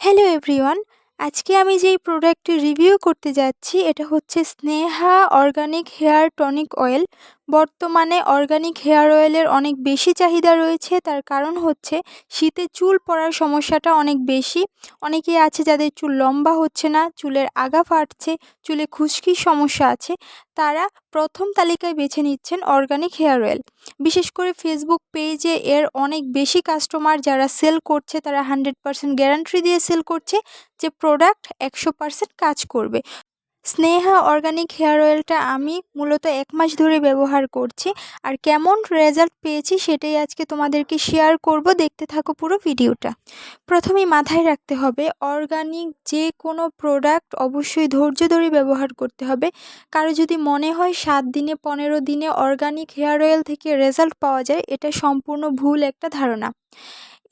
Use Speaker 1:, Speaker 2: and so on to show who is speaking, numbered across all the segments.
Speaker 1: Hello everyone আজকে আমি যেই প্রোডাক্টটি রিভিউ করতে যাচ্ছি, এটা হচ্ছে Sneha organic hair tonic oil. বর্তমানে অর্গানিক হেয়ার অয়েলের অনেক বেশি চাহিদা রয়েছে। তার কারণ হচ্ছে শীতে চুল পড়ার সমস্যাটা অনেক বেশি। অনেকেই আছে যাদের চুল লম্বা হচ্ছে না, চুলের আগা ফাটছে, চুলে খুশকির সমস্যা আছে। তারা প্রথম তালিকায় বেছে নিচ্ছেন অর্গানিক হেয়ার অয়েল। বিশেষ করে ফেসবুক পেজে এর অনেক বেশি কাস্টমার যারা সেল করছে, তারা হান্ড্রেড পারসেন্ট গ্যারান্টি দিয়ে সেল করছে যে প্রোডাক্ট একশো পারসেন্ট কাজ করবে। স্নেহা অর্গানিক হেয়ার অয়েলটা আমি মূলত এক মাস ধরে ব্যবহার করছি আর কেমন রেজাল্ট পেয়েছি সেটাই আজকে তোমাদেরকে শেয়ার করব। দেখতে থাকো পুরো ভিডিওটা প্রথমেই মাথায় রাখতে হবে অর্গানিক যে কোনো প্রোডাক্ট অবশ্যই ধৈর্য ধরে ব্যবহার করতে হবে। কারও যদি মনে হয় সাত দিনে, পনেরো দিনে অর্গানিক হেয়ার অয়েল থেকে রেজাল্ট পাওয়া যায়, এটা সম্পূর্ণ ভুল একটা ধারণা।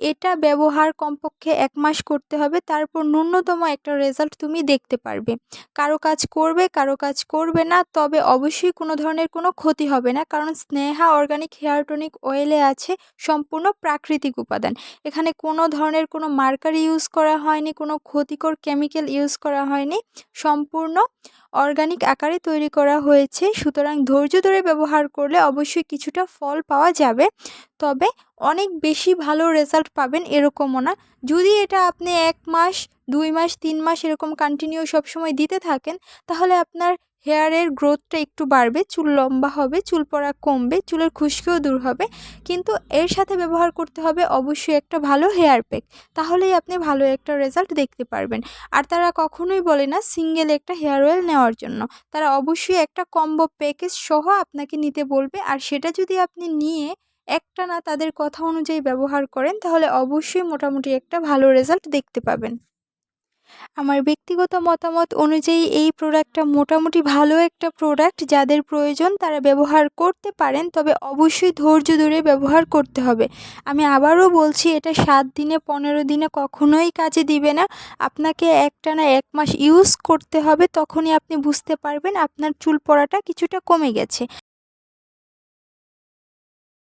Speaker 1: এটা ব্যবহার কমপক্ষে এক মাস করতে হবে। তারপর ন্যূনতম একটা রেজাল্ট তুমি দেখতে পারবে। কারও কাজ করবে, কারও কাজ করবে না, তবে অবশ্যই কোনো ধরনের কোনো ক্ষতি হবে না। কারণ স্নেহা অর্গানিক হেয়ার টনিক অয়েলে আছে সম্পূর্ণ প্রাকৃতিক উপাদান। এখানে কোনো ধরনের কোনো মার্কার ইউজ করা হয়নি, কোনো ক্ষতিকর কেমিক্যাল ইউজ করা হয়নি। সম্পূর্ণ অর্গানিক আকারে তৈরি করা হয়েছে। সুতরাং ধৈর্য ধরে ব্যবহার করলে অবশ্যই কিছুটা ফল পাওয়া যাবে। তবে অনেক বেশি ভালো রেজাল্ট পাবেন এরকমও না। যদি এটা আপনি এক মাস, দুই মাস, তিন মাস এরকম কন্টিনিউ সবসময় দিতে থাকেন, তাহলে আপনার হেয়ারের গ্রোথটা একটু বাড়বে, চুল লম্বা হবে, চুল পড়া কমবে, চুলের খুশকিও দূর হবে। কিন্তু এর সাথে ব্যবহার করতে হবে অবশ্যই একটা ভালো হেয়ার প্যাক তাহলেই আপনি ভালো একটা রেজাল্ট দেখতে পারবেন। আর তারা কখনোই বলে না সিঙ্গেল একটা হেয়ার অয়েল নেওয়ার জন্য। তারা অবশ্যই একটা কম্বো প্যাকেজ সহ আপনাকে নিতে বলবে। আর সেটা যদি আপনি নিয়ে একটানা তাদের কথা অনুযায়ী ব্যবহার করেন, তাহলে অবশ্যই মোটামুটি একটা ভালো রেজাল্ট দেখতে পাবেন। আমার ব্যক্তিগত মতামত অনুযায়ী এই প্রোডাক্টটা মোটামুটি ভালো একটা প্রোডাক্ট যাদের প্রয়োজন তারা ব্যবহার করতে পারেন, তবে অবশ্যই ধৈর্য ধরে ব্যবহার করতে হবে। আমি আবারও বলছি, এটা সাত দিনে, পনেরো দিনে কখনোই কাজে দিবে না। আপনাকে একটানা এক মাস ইউজ করতে হবে, তখনই আপনি বুঝতে পারবেন আপনার চুল পড়াটা কিছুটা কমে গেছে।